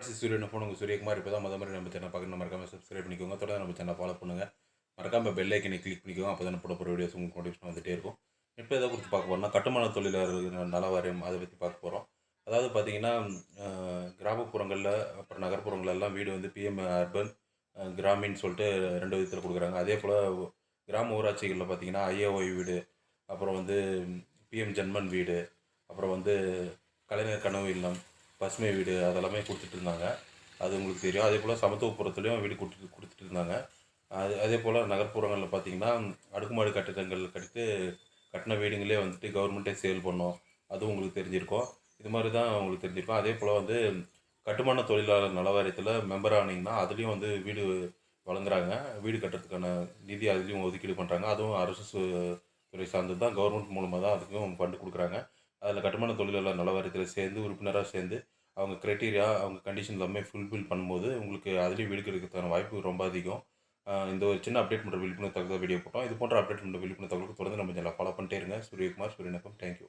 Friends சூரியன் phone உங்கள் சூரியகுமார் இப்போ தான் முத மாதிரி நம்ம சேனல் பார்க்கணும் மறக்காம சப்ஸ்கிரைப் பண்ணிக்கோங்க. தொடர்ந்து நம்ம சேனல் ஃபாலோ பண்ணுங்கள் மறக்காம பெல் ஐக்கனை கிளிக் பண்ணிக்கோங்க. அப்போ தான் போட போகிற வீடியோஸ் உங்களுக்கு நோட்டிஃபிகேஷன் வந்துட்டே இருக்கும். இப்போ எதை குறித்து பார்க்க போகிறோம்னா கட்டுமான தொழிலாளர்கள் நலவாரியம் அதை பற்றி பார்க்க போகிறோம் அதாவது பார்த்தீங்கன்னா கிராமப்புறங்களில் அப்புறம் நகர்ப்புறங்கள்ல எல்லாம் வீடு வந்து பிஎம் அர்பன் கிராமின்னு சொல்லிட்டு ரெண்டு விதத்தில் கொடுக்குறாங்க. அதே போல் கிராம ஊராட்சிகளில் பார்த்தீங்கன்னா ஐஏஒய் வீடு அப்புறம் வந்து பிஎம் ஜென்மன் வீடு அப்புறம் வந்து கலைஞர் கனவு இல்லம் பசுமை வீடு அதெல்லாமே கொடுத்துட்டு இருந்தாங்க. அது உங்களுக்கு தெரியும். அதே போல் சமத்துவபுரத்துலேயும் வீடு கொடுத்து கொடுத்துட்டு இருந்தாங்க. அது அதே போல் நகர்ப்புறங்களில் பார்த்தீங்கன்னா அடுக்குமாடி கட்டிடங்கள் கட்டிட்டு கட்டின வீடுங்களே வந்துட்டு கவர்மெண்ட்டே சேல் பண்ணோம். அதுவும் உங்களுக்கு தெரிஞ்சிருக்கும். இது மாதிரி தான் உங்களுக்கு தெரிஞ்சிருக்கும். அதே போல் வந்து கட்டுமான தொழிலாளர் நல வாரியத்தில் மெம்பர் ஆனீங்கன்னா அதுலேயும் வந்து வீடு வழங்குறாங்க. வீடு கட்டுறதுக்கான நிதி அதுலேயும் ஒதுக்கீடு பண்ணுறாங்க அதுவும் அரசு சு- துறை சார்ந்தது தான் கவர்மெண்ட் மூலமாக தான் அதுக்கும் ஃபண்டு கொடுக்குறாங்க. அதில் கட்டுமான தொழிலாளர் நல வாரியத்தில் சேர்ந்து உறுப்பினராக சேர்ந்து அவங்க க்ரைட்டீரியா அவங்க கண்டிஷன் எல்லாமே ஃபுல்ஃபில் பண்ணும்போது உங்களுக்கு அதுலேயும் வீடு கிடைக்கிறதுக்கான வாய்ப்பு ரொம்ப அதிகம். இந்த ஒரு சின்ன அப்டேட் பண்ணுற விழிப்புணர்வு தகவல் வீடியோ போட்டோம். இது போன்ற அப்டேட் பண்ணுற விழிப்புணர்வு தகவலுக்கு தொடர்ந்து நம்ம சேனலை ஃபாலோ பண்ணிட்டே இருங்க. சூரியகுமார் சூரியநக்கம் தேங்க்யூ